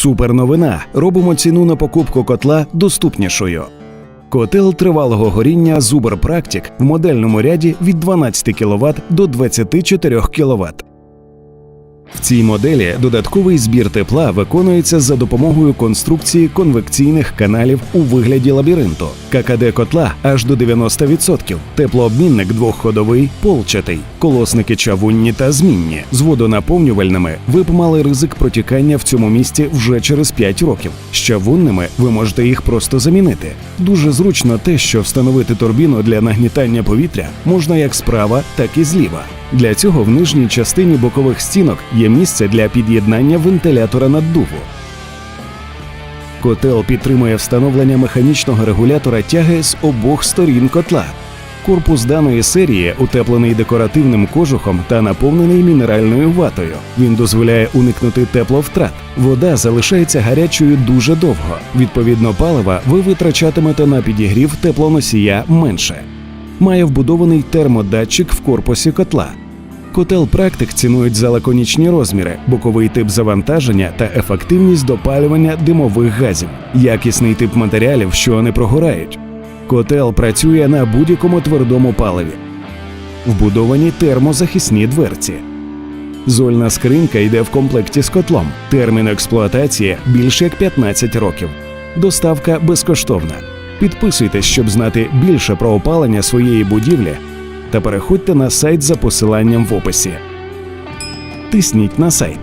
Супер новина! Робимо ціну на покупку котла доступнішою. Котел тривалого горіння Zuber Practic в модельному ряді від 12 кВт до 24 кВт. В цій моделі додатковий збір тепла виконується за допомогою конструкції конвекційних каналів у вигляді лабіринту. ККД котла аж до 90%. Теплообмінник двохходовий, полчатий, колосники чавунні та змінні. З водонаповнювальними ви б мали ризик протікання в цьому місці вже через 5 років. З чавунними ви можете їх просто замінити. Дуже зручно те, що встановити турбіну для нагнітання повітря можна як справа, так і зліва. Для цього в нижній частині бокових стінок є місце для під'єднання вентилятора наддуву. Котел підтримує встановлення механічного регулятора тяги з обох сторін котла. Корпус даної серії утеплений декоративним кожухом та наповнений мінеральною ватою. Він дозволяє уникнути тепловтрат. Вода залишається гарячою дуже довго. Відповідно, палива ви витрачатимете на підігрів теплоносія менше. Має вбудований термодатчик в корпусі котла. Котел практик цінують за лаконічні розміри, боковий тип завантаження та ефективність допалювання димових газів, якісний тип матеріалів, що не прогорають. Котел працює на будь-якому твердому паливі. Вбудовані термозахисні дверці. Зольна скринька йде в комплекті з котлом. Термін експлуатації більше як 15 років. Доставка безкоштовна. Підписуйтесь, щоб знати більше про опалення своєї будівлі та переходьте на сайт за посиланням в описі. Тисніть на сайт.